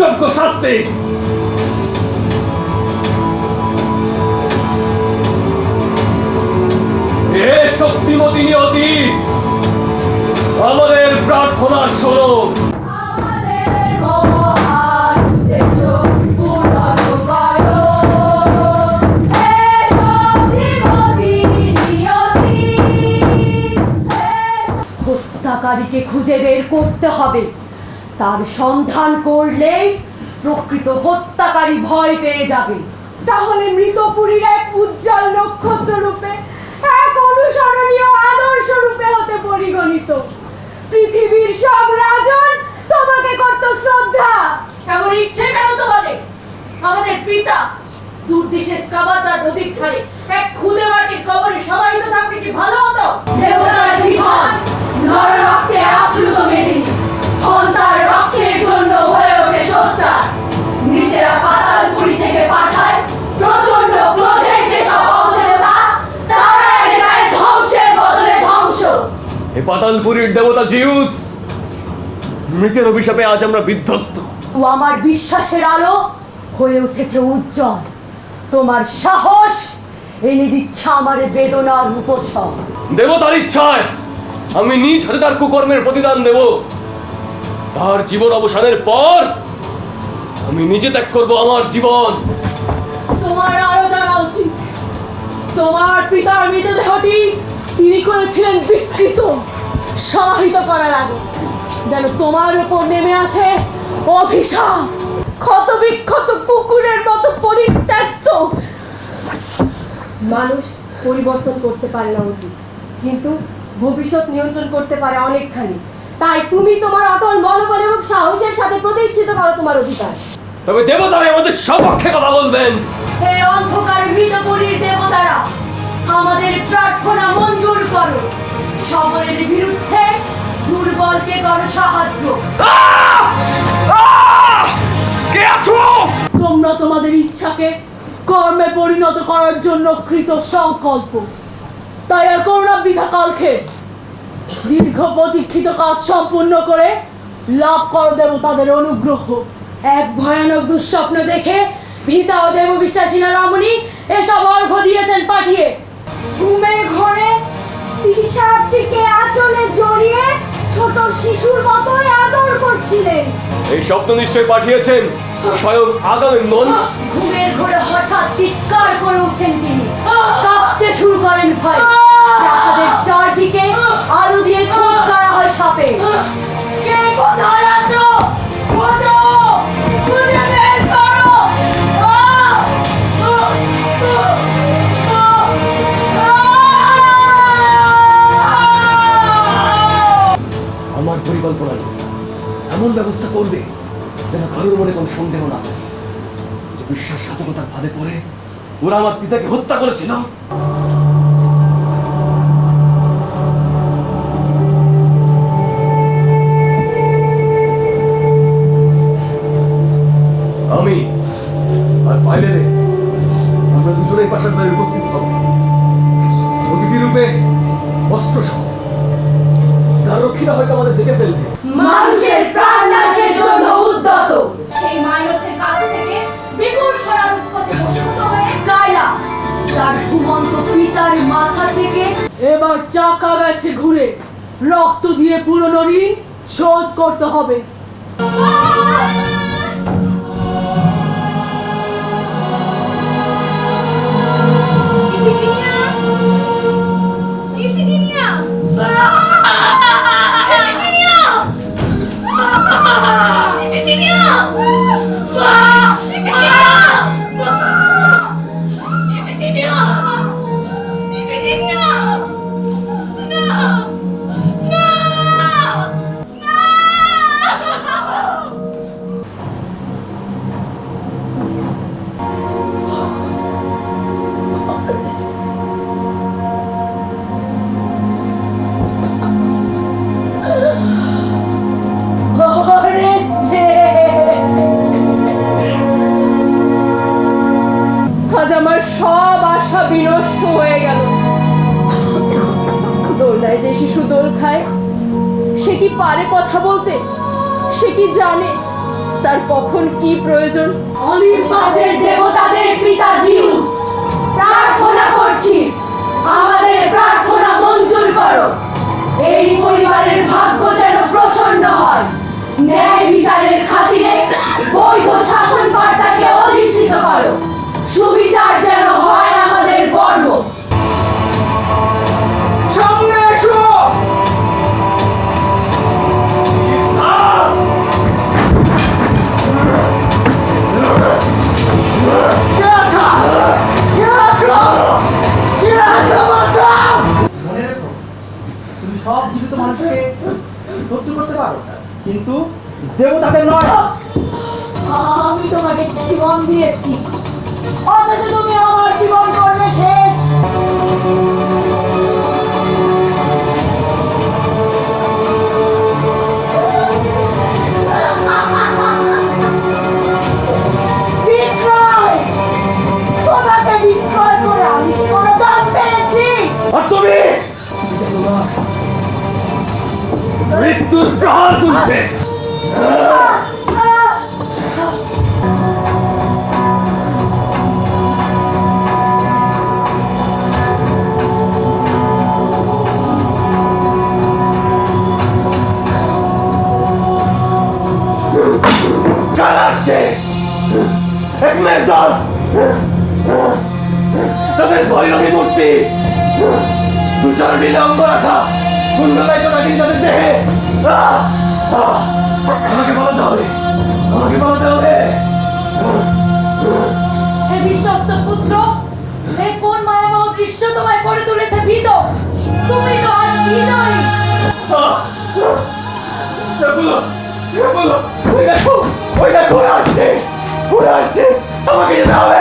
যোগ্য শাস্তি। শক্তিমতী নিয়তি আমাদের প্রার্থনা হে হত্যাকারীকে খুঁজে বের করতে হবে। তার সন্ধান করলেই প্রকৃত হত্যাকারী ভয় পেয়ে যাবে। তাহলে মৃতপুরীর এক উজ্জ্বল নক্ষত্র রূপে এক অনুসরণীয় আদর্শ রূপে হতে পরিগণিত। পৃথিবীর সব রাজন তোমাকে করত শ্রদ্ধা। এমন ইচ্ছে কেন তোমাদের? আমাদের পিতা দূরদেশে স্কাবাতার নদীর ধারে এক খুদে মাটির কবরে সমাহিত থাকতে কি ভালো হতো? দেবতার বিধান নর রক্তে আপ্লুত মেদিনী সন্তান রক্তের জন্য হয়ে ওঠে সোচ্চার। মৃতেরা পাতালপুরি থেকে পাঠায়। প্রচণ্ড ক্রোধের যে সব তারা এনে দেয় ধ্বংসের বদলে ধ্বংস। হে পাতালপুরীর দেবতা জিউস মৃতের অভিশাপে আজ আমরা বিধ্বস্ত। ও আমার বিশ্বাসের আলো হয়ে উঠেছে উজ্জ্বল। তোমার সাহস এনে দিচ্ছে আমার বেদনার উপশম। দেবতার ইচ্ছায় আমি নিজ হাতে তার কুকর্মের প্রতিদান দেব। তার জীবন অবসানের পর আমি নিজে ত্যাগ করব আমার জীবন। তোমার আরও জানা উচিত। তোমার পিতার মৃতদেহটি তিনি করেছিলেন বিকৃত সমাহিত করার আগে। যেন তোমার উপর নেমে আসে অভিশাপ ক্ষত বিক্ষত কুকুরের মতো পরিত্যক্ত। মানুষ পরিবর্তন করতে পারে না অতীত কিন্তু ভবিষ্যৎ নিয়ন্ত্রণ করতে পারে অনেকখানি। তাই তুমি তোমার অটল মনোবল এবং সাহসের সাথে প্রতিষ্ঠিত করো তোমার অধিকার। তবে দেবতারা আমাদের সপক্ষে কথা বলবেন। হে অন্ধকার মৃতপুরীর দেবতারা আমাদের প্রার্থনা মঞ্জুর করো। সকলের বিরুদ্ধে দুর্বলকে করো সাহায্য তোমরা তোমাদের ইচ্ছাকে কর্মে পরিণত করার জন্য কৃত সংকল্প তাই আর করোনা বৃথা কালকে দীর্ঘ প্রতীক্ষিত কাজ সম্পূর্ণ করে লাভ করো দেবতাদের অনুগ্রহ। এক ভয়ানক দুঃস্বপ্ন দেখে ভীতা ও দেব বিশ্বাসীনা রমণী এসব অর্ঘ দিয়েছেন পাঠিয়ে। ঘুমের ঘরে পিসাবটিকে আঁচলে জড়িয়ে ছোট শিশুর মতোই আদর করছিলেন। এই স্বপ্ন নিশ্চয় পাঠিয়েছেন? স্বয়ং আগামী মন ঘুমের ঘরে হঠাৎ চিৎকার করে ওঠেন তিনি। কাঁপতে শুরু করেন ভয়। প্রাসাদের চারদিকে আলো দিয়ে খোঁজ করা হয় সাপে। কে কোথায় আছো! আমার পরিকল্পনা নেই। এমন ব্যবস্থা করবে যেন কারোর মনে কোনো সন্দেহ না থাকে। যে বিশ্বাসঘাতকতার ফাঁদে পড়ে ওরা আমার পিতাকে হত্যা করেছিল। দুজনেই পাশার উপস্থিত হব অতিথি রূপে অস্ত্র সহ। তার রক্ষীরা হয়তো আমাদের দেখে ফেলবে। মানুষের প্রাণ নাশের জন্য উদ্যত। সেই মাইনসের কাছ থেকে বিপুল সরার উৎকোচে বশীভূত হয়ে কায়রা তার ঘুমন্ত পিতার মাথা থেকে এবার চাকা গেছে ঘুরে। রক্ত দিয়ে পুরনো ঋণ শোধ করতে হবে। 혜미진이야! 혜미진이야! আশা বিনষ্ট হয়ে গেল। দোলনায় যে শিশু দোল খায়, সে কি পারে কথা বলতে? সে কি জানে? তার কখন কি প্রয়োজন? অলিম্পাসের দেবতাদের পিতা জিউস, প্রার্থনা করছি, আমাদের প্রার্থনা মঞ্জুর করো। এই পরিবারের মানুষকে সহ্য করতে পারো। কিন্তু দেবতাদের নয়। আমি তোমাকে জীবন দিয়েছি। অথচ তুমি আমার জীবন করবে শেষ। মৃত্যুর প্রহার তুলছে। কার আসছে। এক মেয়ের দল। তাদের ভৈরবী মূর্তি। তুষার অঙ্গ রাখা। তো তাদের দেহে! আমাকে বলাতে হবে আমাকে হবে হে বিশ্বস্ত পুত্র হে কোন মায়াময় দৃশ্য তোমায় করে তুলেছে ভীত তুমি তো আজ বিজয়ী আহ! বলো বলো ওই দেখো ওই দেখো ওরা আসছে ওরা আসছে আমাকে যেতে হবে